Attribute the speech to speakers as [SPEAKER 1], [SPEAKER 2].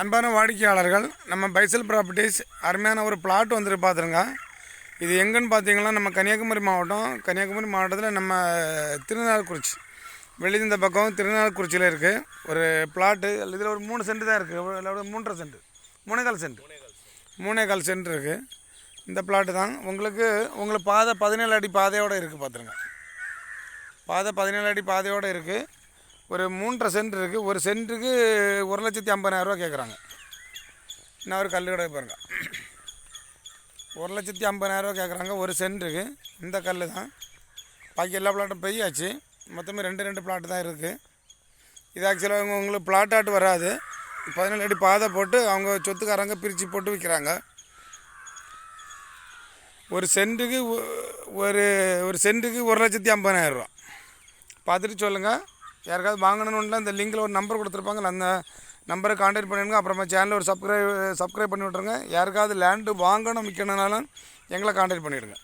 [SPEAKER 1] அன்பான வாடிக்கையாளர்கள் நம்ம பைசல் ப்ராப்பர்ட்டிஸ் அருமையான ஒரு பிளாட் வந்துட்டு பார்த்துருங்க இது எங்கன்னு பார்த்தீங்கன்னா நம்ம கன்னியாகுமரி மாவட்டம் கன்னியாகுமரி மாவட்டத்தில் நம்ம திருநாள்குறிச்சி வெளியே இந்த பக்கம் திருநாள்குறிச்சியில் இருக்குது ஒரு பிளாட்டு இதில் ஒரு மூணு சென்ட் தான் இருக்குது இல்லை மூன்றரை சென்ட். மூணேகால் சென்ட். மூணேகால் சென்ட் இருக்குது இந்த பிளாட்டு தான். உங்களுக்கு உங்களுக்கு பாதை பதினேழு அடி பாதையோடு இருக்குது பார்த்துருங்க பாதை பதினேழு அடி பாதையோடு இருக்குது ஒரு மூன்றரை சென்ட் இருக்குது ஒரு சென்ட்டுக்கு ஒரு லட்சத்தி ஐம்பதாயிரரூவா கேட்குறாங்க இன்னும் ஒரு கல் கடை பாருங்க. ஒரு லட்சத்தி ஐம்பதாயிரரூவா கேட்குறாங்க ஒரு சென்ட்டுக்கு இந்த கல் தான். பாக்கி எல்லா பிளாட்டும் பெய்யாச்சு. மொத்தமே ரெண்டு ரெண்டு பிளாட்டு தான் இருக்குது இது ஆக்சுவலாக அவங்க உங்களுக்கு பிளாட் ஆட்டு வராது. பதினேழு அடி பாதை போட்டு அவங்க சொத்துக்காரங்க பிரித்து போட்டு விற்கிறாங்க ஒரு சென்ட்டுக்கு ஒரு ஒரு சென்ட்டுக்கு ஒரு லட்சத்தி ஐம்பதாயிரரூவா பார்த்துட்டு சொல்லுங்கள் யாருக்காவது வாங்கணும்னா இந்த லிங்கில் ஒரு நம்பர் கொடுத்துருப்பாங்கல்ல அந்த நம்பரை காண்டாக்ட் பண்ணிடுங்க. அப்புறமா சேனலில் ஒரு சப்ஸ்கிரைப் சப்ஸ்கிரைப் பண்ணி விட்ருங்க யாருக்காவது லேண்டு வாங்கணும் விற்கணுனாலும் எங்களை காண்டாக்ட் பண்ணிவிடுங்க